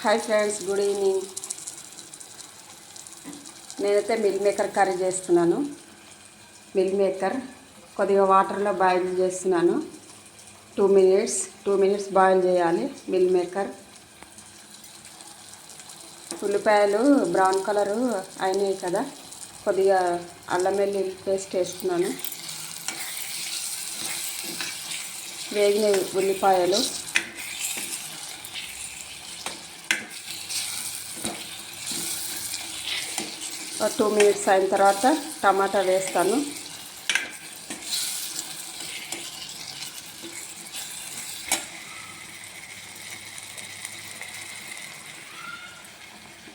Hi friends good evening. నేనైతే meal maker curry చేస్తున్నాను. Meal maker కొద్దిగా వాటర్లో బాయిల్ చేస్తున్నాను. Two minutes two minutes boil చేయాలి మిల్ మేకర్. ఉల్లిపాయలు బ్రౌన్ కలరు అయినాయి కదా కొద్దిగా అల్లం వెల్లుల్లి పేస్ట్ వేస్తున్నాను. వేగిన ఉల్లిపాయలు. ఒక టూ మినిట్స్ అయిన తర్వాత టమాటా వేస్తాను.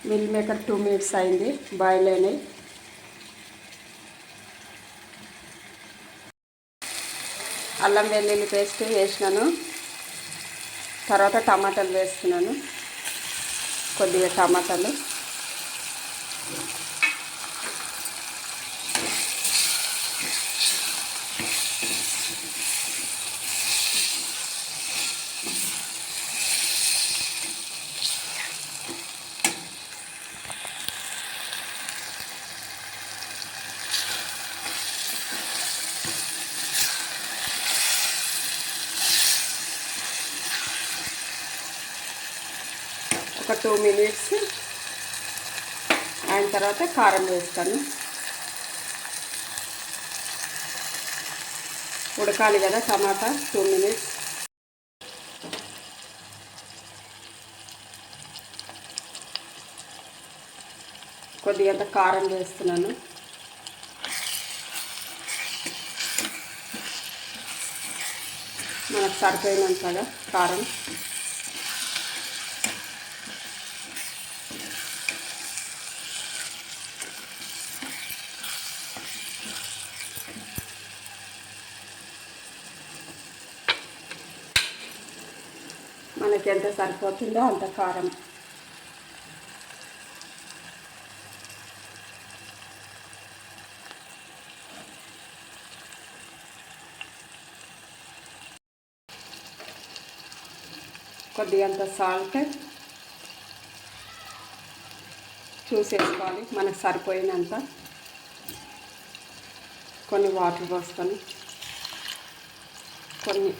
మిల్ మేకర్ టూ మినిట్స్ అయింది బాయిల్ అయినాయి. అల్లం వెల్లుల్లి పేస్ట్ వేసినాను. తర్వాత టమాటాలు వేస్తున్నాను కొద్దిగా టమాటాలు. ఒక టూ మినిట్స్ అయిన తర్వాత కారం వేస్తాను. ఉడకాలి కదా టమాటా టూ మినిట్స్. కొద్దిగంత కారం వేస్తున్నాను. మనకు సరిపోయినంతగా కారం. మనకి ఎంత సరిపోతుందో అంత కారం. కొద్దిగంత సాల్ట్ చూసేసుకోవాలి మనకు సరిపోయినంత. కొన్ని వాటర్ పోసుకొని కొన్ని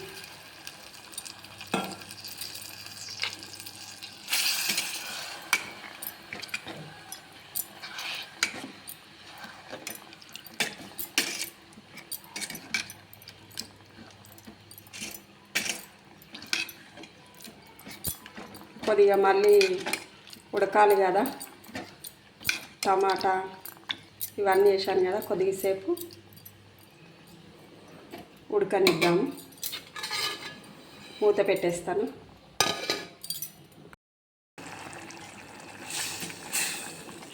కొద్దిగా మళ్ళీ ఉడకాలి కదా. టమాటా ఇవన్నీ వేసాను కదా కొద్దిగా సేపు. ఉడకనిద్దాము మూత పెట్టేస్తాను.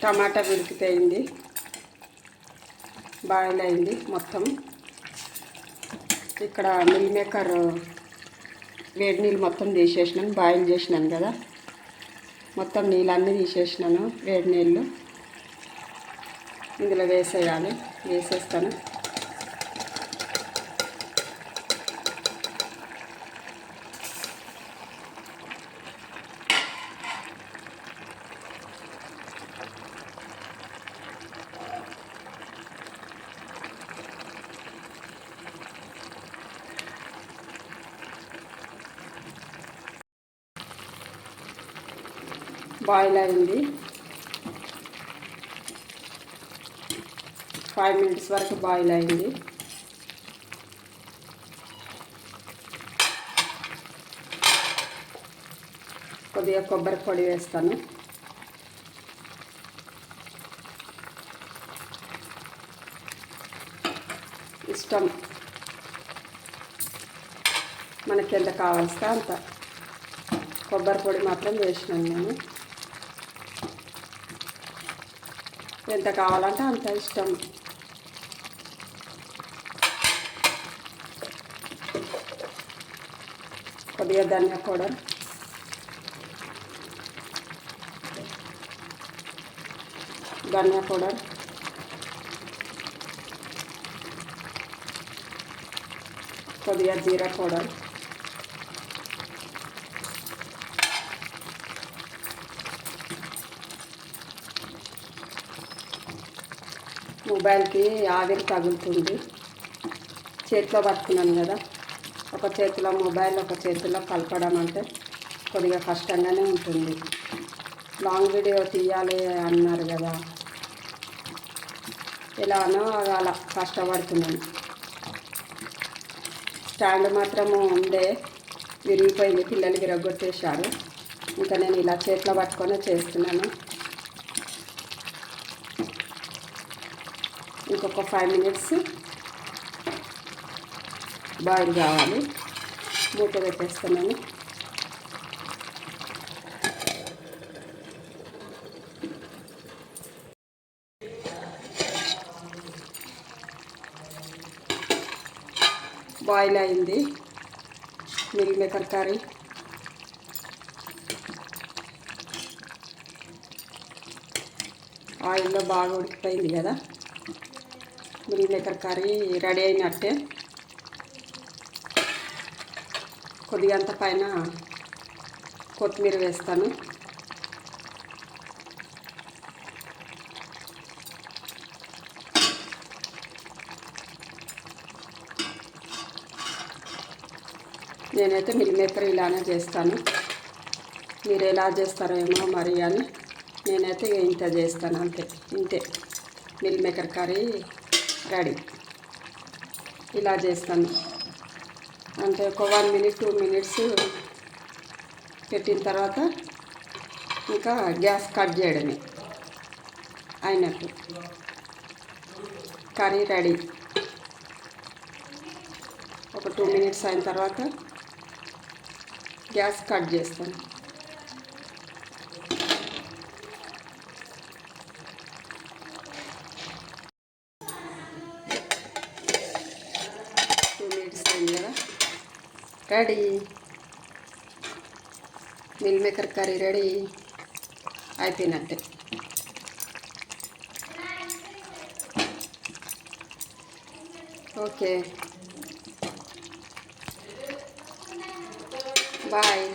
టమాటా ఉడికిపోయింది బాయిల్ అయింది మొత్తం. ఇక్కడ మిల్ మేకర్ వేడి నీళ్ళు మొత్తం తీసేసినాను బాయిల్ చేసినాను కదా. మొత్తం నీళ్ళన్నీ తీసేసినాను వేడి నీళ్ళు. ఇందులో వేసేయాలి వేసేస్తాను. బాయిల్ అయింది ఫైవ్ మినిట్స్ వరకు బాయిల్ అయింది. కొద్దిగా కొబ్బరి పొడి వేస్తాను. ఇష్టం. మనకి ఎంత కావాల్సిన అంత. కొబ్బరి పొడి మాత్రం వేసినాను నేను. ఎంత కావాలంటే అంత ఇష్టం. కొద్దిగా ధనియా పౌడర్. ధనియా పౌడర్. కొద్దిగా జీరా పౌడర్. మొబైల్కి ఆవిరి తగులుతుంది. చేతిలో పట్టుకున్నాను కదా. ఒక చేతిలో మొబైల్ ఒక చేతిలో కలపడం అంటే కొద్దిగా కష్టంగానే ఉంటుంది. లాంగ్ వీడియో తీయాలి అన్నారు కదా. ఎలానో అలా కష్టపడుతున్నాను. స్టాండ్ మాత్రము ఉండే విరిగిపోయింది. పిల్లలు విరగొట్టేశారు ఇంకా నేను ఇలా చేతిలో పట్టుకొని చేస్తున్నాను. ఇంకొక ఫైవ్ మినిట్స్ బాయిల్ కావాలి. మూత పెట్టేస్తున్నాను. బాయిల్ అయింది. మిల్ మేకర్ కర్రీ ఆయిల్లో బాగా ఉడికిపోయింది కదా. మిల్ మేకర్ కర్రీ రెడీ అయినట్టే. కొద్దిగా అంత పైన కొత్తిమీర వేస్తాను. నేనైతే మిల్ మేకర్ ఇలానే చేస్తాను. మీరు ఎలా చేస్తారో ఏమో మరి అని నేనైతే ఇక ఇంత చేస్తాను అంతే. ఇంతే. మిల్ మేకర్ కర్రీ రెడీ ఇలా చేస్తాను. అంటే ఒక వన్ మినిట్ టూ మినిట్స్ పెట్టిన తర్వాత ఇంకా గ్యాస్ కట్ చేయడమే అయినట్టు. Curry ready. ఒక టూ మినిట్స్ అయిన తర్వాత గ్యాస్ కట్ చేస్తాను టూ మినిట్స్ అయింది కదా ready meal maker curry ready అయిపోయినట్టే ఓకే బాయ్